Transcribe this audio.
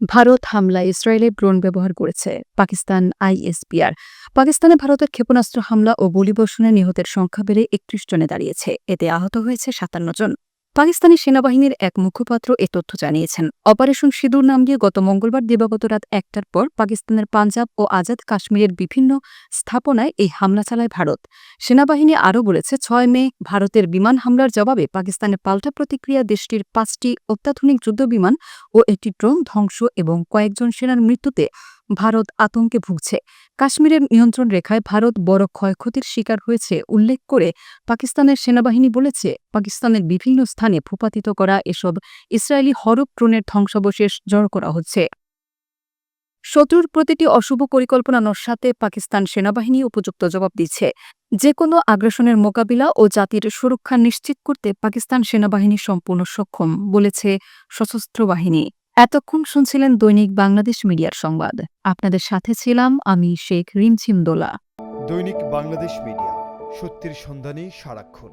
ভারত হামলায় ইসরায়েলে ড্রোন ব্যবহার করেছে, পাকিস্তান আইএসপিআর পাকিস্তানে ভারতের ক্ষেপণাস্ত্র হামলা ও গুলিবর্ষণে নিহতের সংখ্যা বেড়ে একত্রিশ জনে দাঁড়িয়েছে। এতে আহত হয়েছে সাতান্ন জন। পাকিস্তানি সেনাবাহিনীর এক মুখপাত্র এ তথ্য জানিয়েছেন। অপারেশন সিঁদুর নাম দিয়ে গত মঙ্গলবার দিবাগত রাত একটার পর পাকিস্তানের পাঞ্জাব ও আজাদ কাশ্মীরের বিভিন্ন স্থাপনায় এই হামলা চালায় ভারত। সেনাবাহিনী আরও বলেছে, ছয় মে ভারতের বিমান হামলার জবাবে পাকিস্তানের পাল্টা প্রতিক্রিয়া দেশটির পাঁচটি অত্যাধুনিক যুদ্ধবিমান ও একটি ড্রোন ধ্বংস এবং কয়েকজন সেনার মৃত্যুতে ভারত আতঙ্কে ভুগছে। কাশ্মীরের নিয়ন্ত্রণ রেখায় ভারত বড় ক্ষয়ক্ষতির শিকার হয়েছে, উল্লেখ করে পাকিস্তানের সেনাবাহিনী বলেছে, পাকিস্তানের বিভিন্ন স্থানে ভূপাতিত করা এসব ইসরায়েলি হরপ ড্রোনের ধ্বংসাবশেষ জড়ো করা হচ্ছে। শত্রুর প্রতিটি অশুভ পরিকল্পনা নস্যাতে পাকিস্তান সেনাবাহিনী উপযুক্ত জবাব দিচ্ছে। যে কোনো আগ্রাসনের মোকাবিলা ও জাতির সুরক্ষা নিশ্চিত করতে পাকিস্তান সেনাবাহিনী সম্পূর্ণ সক্ষম, বলেছে সশস্ত্র বাহিনী। এতক্ষণ শুনছিলেন দৈনিক বাংলাদেশ মিডিয়ার সংবাদ। আপনাদের সাথে ছিলাম আমি শেখ রিমঝিম দোলা। দৈনিক বাংলাদেশ মিডিয়া, সত্যির সন্ধানে সারাক্ষণ।